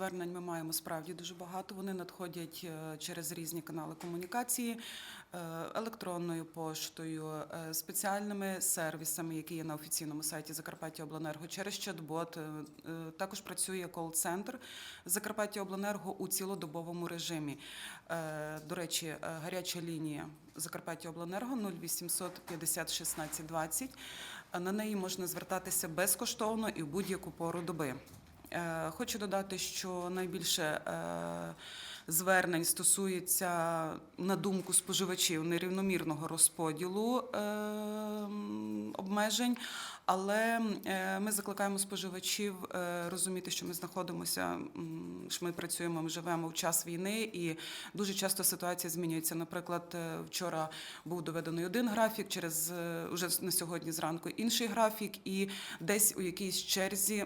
звернень ми маємо справді дуже багато. Вони надходять е, через різні канали комунікації, е, електронною поштою, е, спеціальними сервісами, які є на офіційному сайті Закарпаття Обленерго, через чат-бот. Також працює кол-центр Закарпаття Обленерго у цілодобовому режимі. До речі, гаряча лінія Закарпаття Обленерго 0800 50 16 20. Е, На неї можна звертатися безкоштовно і в будь-яку пору доби. Е, Хочу додати, що найбільше е, звернень стосується, на думку споживачів, нерівномірного розподілу е, обмежень, але е, ми закликаємо споживачів е, розуміти, що ми знаходимося, що ми працюємо, ми живемо в час війни, і дуже часто ситуація змінюється. Наприклад, е, вчора був доведений один графік, через уже на сьогодні зранку інший графік, і десь у якійсь черзі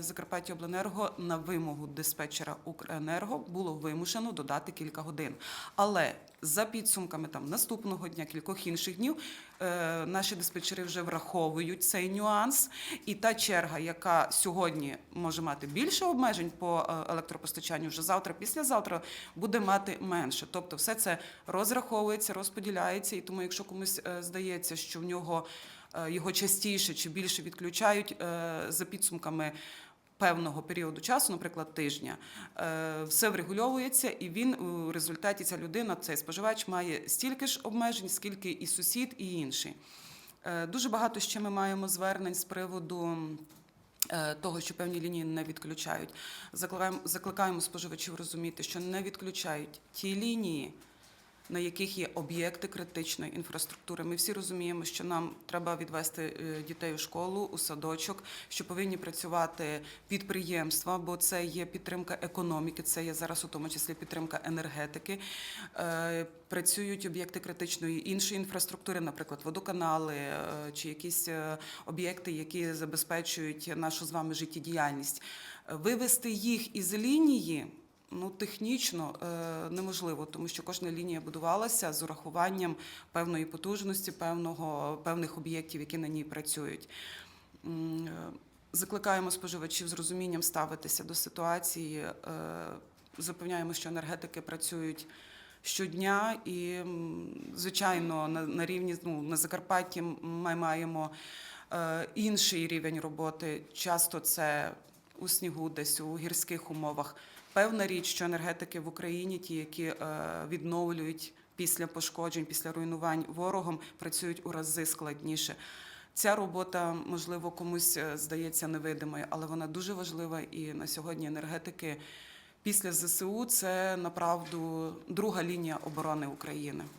Закарпаття Обленерго на вимогу диспетчера Укренерго було вимушено додати кілька годин. Але за підсумками там наступного дня, кількох інших днів, е, наші диспетчери вже враховують цей нюанс, і та черга, яка сьогодні може мати більше обмежень по е, електропостачанню, вже завтра, післязавтра буде мати менше. Тобто, все це розраховується, розподіляється, і тому, якщо комусь е, здається, що в нього е, його частіше чи більше відключають за підсумками. Певного періоду часу, наприклад, тижня, е, все врегульовується, і він у результаті ця людина, цей споживач, має стільки ж обмежень, скільки і сусід, і інший. Е, Дуже багато ще ми маємо звернень з приводу. е, Того, що певні лінії не відключають, закликаємо, закликаємо споживачів розуміти, що не відключають ті лінії, на яких є об'єкти критичної інфраструктури. Ми всі розуміємо, що нам треба відвести е, дітей у школу, у садочок, що повинні працювати підприємства, бо це є підтримка економіки, це є зараз у тому числі підтримка енергетики. Е, Працюють об'єкти критичної іншої інфраструктури, наприклад, водоканали е, чи якісь об'єкти, які забезпечують нашу з вами життєдіяльність. Вивести їх із лінії. Ну, технічно е, неможливо, тому що кожна лінія будувалася з урахуванням певної потужності, певного, певних об'єктів, які на ній працюють. Е, Закликаємо споживачів з розумінням ставитися до ситуації. е, Запевняємо, що енергетики працюють щодня, і, звичайно, на, на рівні ну, на Закарпатті ми маємо е, інший рівень роботи. Часто це у снігу, десь у гірських умовах. Певна річ, що енергетики в Україні, ті, які е, відновлюють після пошкоджень, після руйнувань ворогом, працюють у рази складніше. Ця робота, можливо, комусь е, здається невидимою, але вона дуже важлива. І на сьогодні енергетики після ЗСУ це направду друга лінія оборони України.